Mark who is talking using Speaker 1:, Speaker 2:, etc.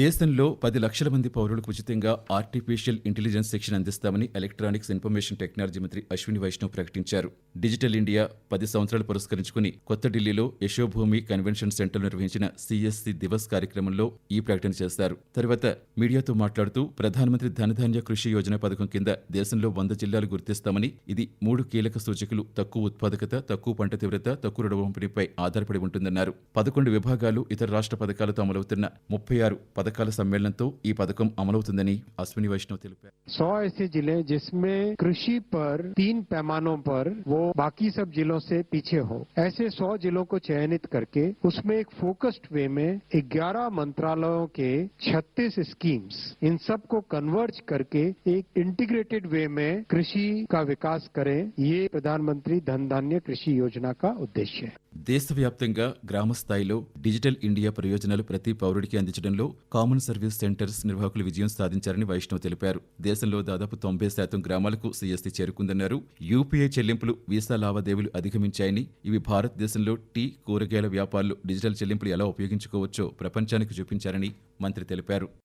Speaker 1: దేశంలో పది లక్షల మంది పౌరులకు ఉచితంగా ఆర్టిఫిషియల్ ఇంటెలిజెన్స్ శిక్షణ అందిస్తామని ఎలక్ట్రానిక్స్ ఇన్ఫర్మేషన్ టెక్నాలజీ మంత్రి అశ్విని వైష్ణవ్ ప్రకటించారు. డిజిటల్ ఇండియా పది సంవత్సరాలు పురస్కరించుకుని కొత్త ఢిల్లీలో యశోభూమి కన్వెన్షన్ సెంటర్ నిర్వహించిన సిఎస్సి దివస్ కార్యక్రమంలో ఈ ప్రకటన చేశారు తర్వాత మీడియాతో మాట్లాడుతూ ప్రధానమంత్రి ధనధాన్య కృషి యోజన పథకం కింద దేశంలో వంద జిల్లాలు గుర్తిస్తామని ఇది మూడు కీలక సూచికలు తక్కువ ఉత్పాదకత తక్కువ పంట తీవ్రత తక్కువ రుణ పంపిణీపై ఆధారపడి ఉంటుందన్నారు పదకొండు విభాగాలు ఇతర రాష్ట్ర పథకాలతో అమలవుతున్న ముప్పై ఆరు పథకాల సమ్మేళనంతో ఈ పథకం అమలవుతుందని అశ్విని వైష్ణవ్ తెలిపారు
Speaker 2: सौ ऐसे जिले जिसमें कृषि पर तीन पैमानों पर वो बाकी सब जिलों से पीछे हो ऐसे सौ जिलों को चयनित करके उसमें एक फोकस्ड वे में 11 मंत्रालयों के 36 स्कीम्स इन सब को कन्वर्ज करके एक इंटीग्रेटेड वे में कृषि का विकास करें ये प्रधानमंत्री धन धान्य कृषि योजना का उद्देश्य है
Speaker 1: దేశవ్యాప్తంగా గ్రామ స్థాయిలో డిజిటల్ ఇండియా ప్రయోజనాలు ప్రతి పౌరుడికి అందించడంలో కామన్ సర్వీస్ సెంటర్స్ నిర్వాహకులు విజయం సాధించారని వైష్ణవ్ తెలిపారు దేశంలో దాదాపు తొంభై శాతం గ్రామాలకు సిఎస్సి చేరుకుందన్నారు యూపీఐ చెల్లింపులు వీసా లావాదేవీలు అధిగమించాయని ఇవి భారతదేశంలో టీ కూరగాయల వ్యాపారులు డిజిటల్ చెల్లింపులు ఎలా ఉపయోగించుకోవచ్చో ప్రపంచానికి చూపించారని మంత్రి తెలిపారు.